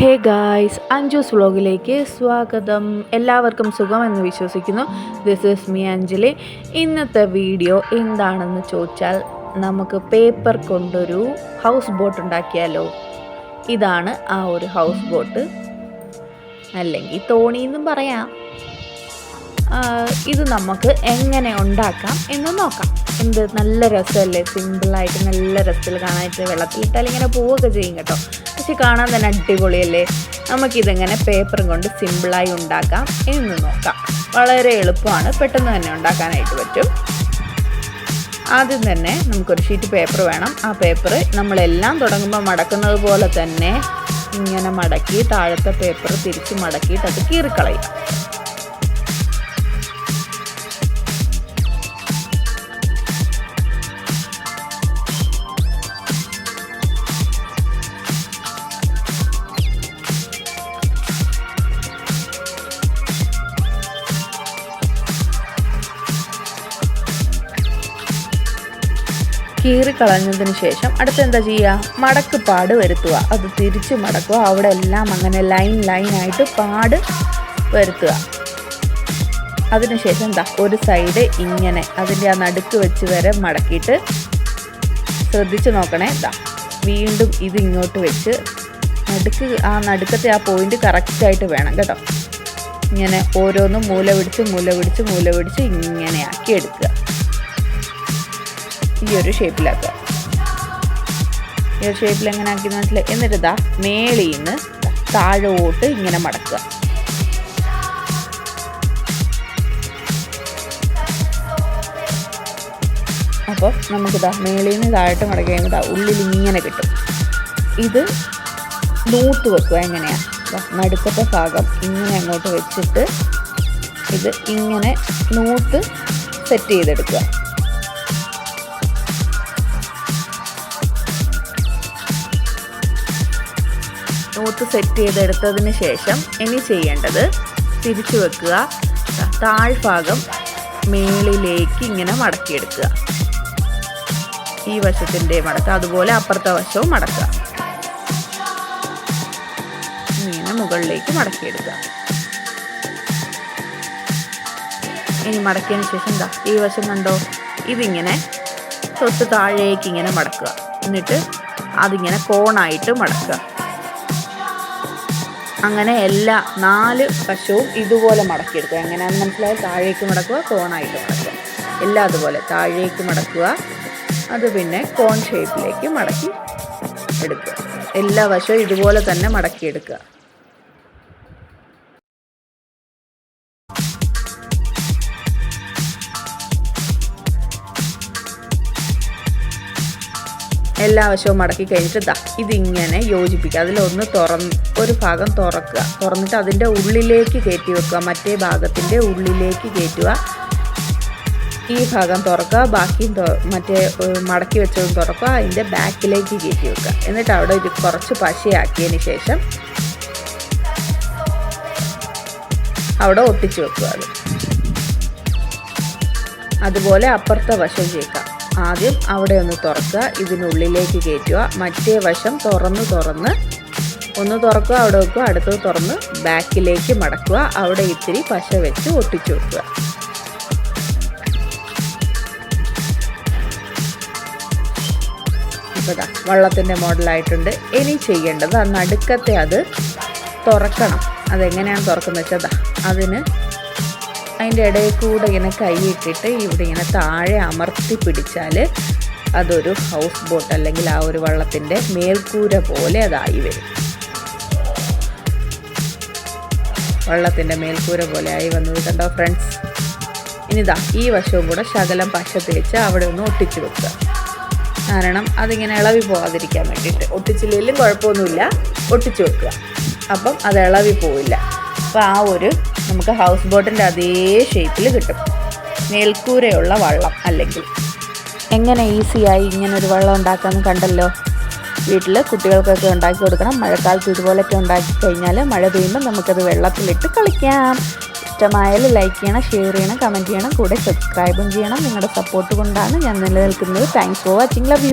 Hey guys Anju's വ്ളോഗിലേക്ക് സ്വാഗതം. എല്ലാവർക്കും സുഖമെന്ന് വിശ്വസിക്കുന്നു. This is me Anjali. ഇന്നത്തെ വീഡിയോ എന്താണെന്ന് ചോദിച്ചാൽ നമുക്ക് പേപ്പർ കൊണ്ടൊരു ഹൗസ് ബോട്ട് ഉണ്ടാക്കിയാലോ? ഇതാണ് ആ ഒരു ഹൗസ് ബോട്ട് അല്ലെങ്കിൽ തോണി എന്നും പറയാം. ഇത് നമുക്ക് എങ്ങനെ ഉണ്ടാക്കാം എന്ന് നോക്കാം. എന്ത് നല്ല രസമല്ലേ? സിമ്പിളായിട്ട് നല്ല രസത്തിൽ കാണാനായിട്ട് വെള്ളത്തിലിട്ടാൽ ഇങ്ങനെ പോവുകയൊക്കെ ചെയ്യും കേട്ടോ. പക്ഷെ കാണാൻ തന്നെ അടിപൊളിയല്ലേ? നമുക്കിതെങ്ങനെ പേപ്പറും കൊണ്ട് സിമ്പിളായി ഉണ്ടാക്കാം എന്ന് നോക്കാം. വളരെ എളുപ്പമാണ്. പെട്ടെന്ന് തന്നെ ഉണ്ടാക്കാനായിട്ട് പറ്റും. ആദ്യം തന്നെ നമുക്കൊരു ഷീറ്റ് പേപ്പർ വേണം. ആ പേപ്പർ നമ്മളെല്ലാം തുടങ്ങുമ്പോൾ മടക്കുന്നത് പോലെ തന്നെ ഇങ്ങനെ മടക്കി താഴത്തെ പേപ്പർ തിരിച്ച് മടക്കിയിട്ട് അത് കീറിക്കളയും. കീറി കളഞ്ഞതിന് ശേഷം അടുത്ത് എന്താ ചെയ്യുക മടക്ക് പാട് വരുത്തുക. അത് തിരിച്ച് മടക്കുക. അവിടെ എല്ലാം അങ്ങനെ ലൈൻ ആയിട്ട് പാട് വരുത്തുക. അതിനുശേഷം എന്താ ഒരു സൈഡ് ഇങ്ങനെ അതിന്റെ ആ നടുക്ക് വെച്ച് വരെ മടക്കിയിട്ട് ശ്രദ്ധിച്ച് നോക്കണേ. എന്താ വീണ്ടും ഇത് ഇങ്ങോട്ട് വെച്ച് നടുക്ക് ആ നടുക്കത്തെ ആ പോയിന്റ് കറക്റ്റായിട്ട് വേണം കേട്ടോ. ഇങ്ങനെ ഓരോന്നും മൂല പിടിച്ച് മൂല പിടിച്ച് മൂല പിടിച്ച് ഇങ്ങനെ ആക്കി എടുക്കുക. ഈ ഒരു ഷേപ്പിലാക്കുക ഈ ഒരു ഷേപ്പിൽ എങ്ങനെ ആക്കി മനസ്സിലായി? എന്നിട്ട് ഇതാ മേളിൽ നിന്ന് താഴോട്ട് ഇങ്ങനെ മടക്കുക. അപ്പോൾ നമുക്കിതാ മേളിൽ നിന്ന് താഴോട്ട് മടക്കി കഴിയുമ്പോൾ ഉള്ളിൽ ഇങ്ങനെ കിട്ടും. ഇത് നൂത്ത് വെക്കുക എങ്ങനെയാണ് നടുക്കത്തെ ഭാഗം ഇങ്ങനെ അങ്ങോട്ട് വെച്ചിട്ട് ഇത് ഇങ്ങനെ നൂത്ത് സെറ്റ് ചെയ്തെടുക്കുക. നൂത്ത് സെറ്റ് ചെയ്തെടുത്തതിന് ശേഷം ഇനി ചെയ്യേണ്ടത് തിരിച്ചു വെക്കുക. താഴ്ഭാഗം മേളിലേക്ക് ഇങ്ങനെ മടക്കിയെടുക്കുക. ഈ വശത്തിന്റെ മടക്കുക അതുപോലെ അപ്പുറത്തെ വശവും മടക്കുക. ഇങ്ങനെ മുകളിലേക്ക് മടക്കിയെടുക്കുക. ഇനി മടക്കിയതിന് ശേഷം എന്താ ഈ വശം കണ്ടോ? ഇതിങ്ങനെ തൊട്ട് താഴേക്ക് ഇങ്ങനെ മടക്കുക. എന്നിട്ട് അതിങ്ങനെ കോണായിട്ട് മടക്കുക. അങ്ങനെ എല്ലാ നാല് വശവും ഇതുപോലെ മടക്കിയെടുക്കുക. എങ്ങനെയാണെന്ന് മനസ്സിലായാൽ താഴേക്ക് മടക്കുക കോണായിട്ട് മടക്കുക. എല്ലാം അതുപോലെ താഴേക്ക് മടക്കുക. അത് പിന്നെ കോൺ ഷേപ്പിലേക്ക് മടക്കി എടുക്കുക. എല്ലാ വശവും ഇതുപോലെ തന്നെ മടക്കിയെടുക്കുക. എല്ലാ വശവും മടക്കി കഴിഞ്ഞിട്ട് ദാ ഇതിങ്ങനെ യോജിപ്പിക്കുക. അതിലൊന്ന് തുറന്ന് ഒരു ഭാഗം തുറക്കുക. തുറന്നിട്ട് അതിന്റെ ഉള്ളിലേക്ക് കയറ്റി വെക്കുക. മറ്റേ ഭാഗത്തിന്റെ ഉള്ളിലേക്ക് കയറ്റുക. ഈ ഭാഗം തുറക്കുക. ബാക്കിയും മറ്റേ മടക്കി വെച്ചതും തുറക്കുക. അതിന്റെ ബാക്കിലേക്ക് കയറ്റി വെക്കുക. എന്നിട്ട് അവിടെ ഇത് കുറച്ച് പശയാക്കിയതിന് ശേഷം അവിടെ ഒട്ടിച്ചു വെക്കുക അത്. അതുപോലെ അപ്പുറത്തെ വശം ചെയ്യുക ആദ്യം അവിടെ ഒന്ന് തുറക്കുക ഇതിനുള്ളിലേക്ക് കയറ്റുക. മറ്റേ വശം തുറന്ന് തുറന്ന് ഒന്ന് തുറക്കുക അവിടെ വെക്കുക. അടുത്തത് തുറന്ന് ബാക്കിലേക്ക് മടക്കുക. അവിടെ ഇത്തിരി പശ വെച്ച് ഒട്ടിച്ചു വെക്കുക ഇപ്പോൾ ദാ വള്ളത്തിന്റെ മോഡലായിട്ടുണ്ട്. ഇനി ചെയ്യേണ്ടത് ആ നടുക്കത്തെ അത് തുറക്കണം. അതെങ്ങനെയാണ് തുറക്കുന്നത് വെച്ചാൽ അതിന് അതിന്റെ ഇടയിൽ കൂടെ ഇങ്ങനെ കൈയിട്ടിട്ട് ഇവിടെ ഇങ്ങനെ താഴെ അമർത്തി പിടിച്ചാൽ അതൊരു ഹൗസ് ബോട്ട് അല്ലെങ്കിൽ ആ ഒരു വള്ളത്തിന്റെ മേൽക്കൂര പോലെ അതായി വരും. വള്ളത്തിന്റെ മേൽക്കൂര പോലെ ആയി വന്നത് കണ്ടോ ഫ്രണ്ട്സ്? ഇനിതാ ഈ വശവും കൂടെ ശകലം പശ തേച്ച് അവിടെ ഒന്ന് ഒട്ടിച്ചു വെക്കുക. കാരണം അതിങ്ങനെ ഇളവി പോകാതിരിക്കാൻ വേണ്ടിയിട്ട്. ഒട്ടിച്ചില്ലെങ്കിലും കുഴപ്പമൊന്നുമില്ല. ഒട്ടിച്ചു വെക്കുക. അപ്പം അത് ഇളവി പോവില്ല. അപ്പോൾ ആ ഒരു നമുക്ക് ഹൗസ് ബോട്ടിന്റെ അതേ ഷേപ്പിൽ കിട്ടും. മേൽക്കൂരയുള്ള വള്ളം അല്ലെങ്കിൽ. എങ്ങനെ ഈസിയായി ഇങ്ങനെ ഒരു വെള്ളം ഉണ്ടാക്കാമെന്ന് കണ്ടല്ലോ? വീട്ടിൽ കുട്ടികൾക്കൊക്കെ ഉണ്ടാക്കി കൊടുക്കണം. മഴക്കാലത്ത് ഇതുപോലൊക്കെ ഉണ്ടാക്കി കഴിഞ്ഞാൽ മഴ പെയ്യുമ്പോൾ നമുക്കത് വെള്ളത്തിലിട്ട് കളിക്കാം. ഇഷ്ടമായാൽ ലൈക്ക് ചെയ്യണം ഷെയർ ചെയ്യണം കമന്റ് ചെയ്യണം. കൂടെ സബ്സ്ക്രൈബും ചെയ്യണം. നിങ്ങളുടെ സപ്പോർട്ട് കൊണ്ടാണ് ഞാൻ നിലനിൽക്കുന്നത്. Thanks for watching love